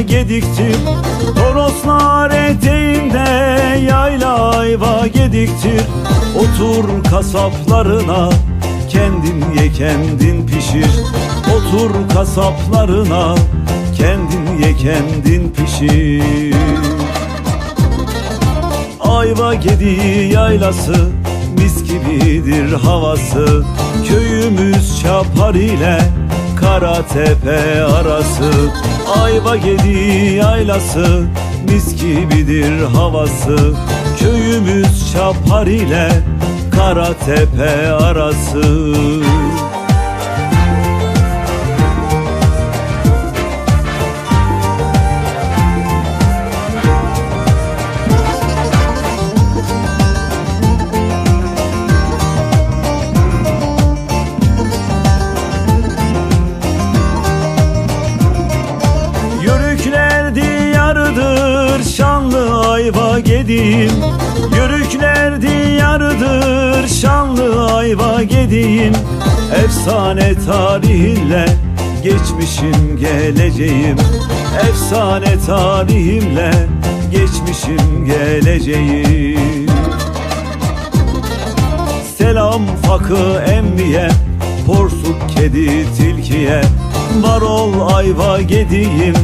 gediktir Toroslar eteğinde yayla ayva gediktir Otur kasaplarına kendin ye kendin pişir. Otur kasaplarına kendin ye kendin pişir. Ayva gediği yaylası mis gibidir havası. Köyümüz Çapar ile Karatepe arası Ayva gediği yaylası mis gibidir havası. Köyümüz Çapar ile Karatepe arası ayva gediğim Yörükler diyarıdır. Şanlı ayva gediğim Efsane tarihinle geçmişim geleceğim. Efsane tarihimle geçmişim geleceğim. Selam fakı emmiye Porsuk kedi tilkiye. Var ol ayva gediyim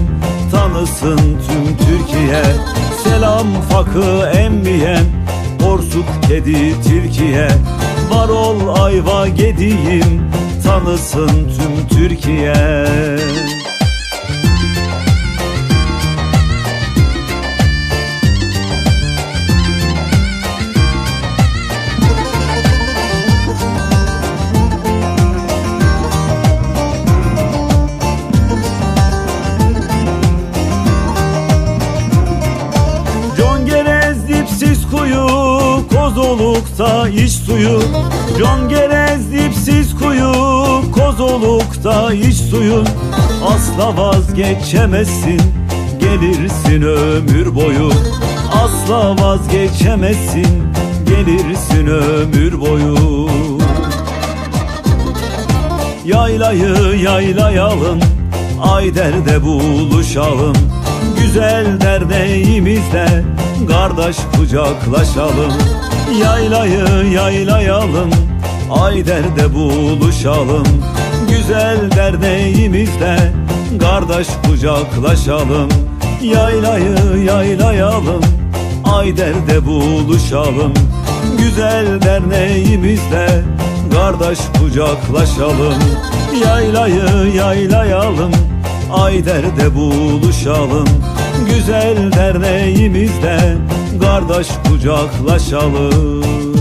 Tanısın fakı emmiye Porsuk kedi tilkiye. Var ol ayva gediyim Tanısın tüm Türkiye kuyu Kozolukta iç suyu. Congerez dipsiz kuyu Kozolukta iç suyu. Asla vazgeçemezsin Gelirsin ömür boyu. Asla vazgeçemezsin Gelirsin ömür boyu. Yaylayı yaylayalım Ayder'de buluşalım Güzel derneğimizle Kardeş kucaklaşalım. Yaylayı yaylayalım Ayder'de buluşalım. Güzel derneğimizle Kardeş kucaklaşalım. Yaylayı yaylayalım Ayder'de buluşalım. Güzel derneğimizle Kardeş kucaklaşalım. Yaylayı yaylayalım Ayder'de buluşalım Güzel derneğimizde Kardeş kucaklaşalım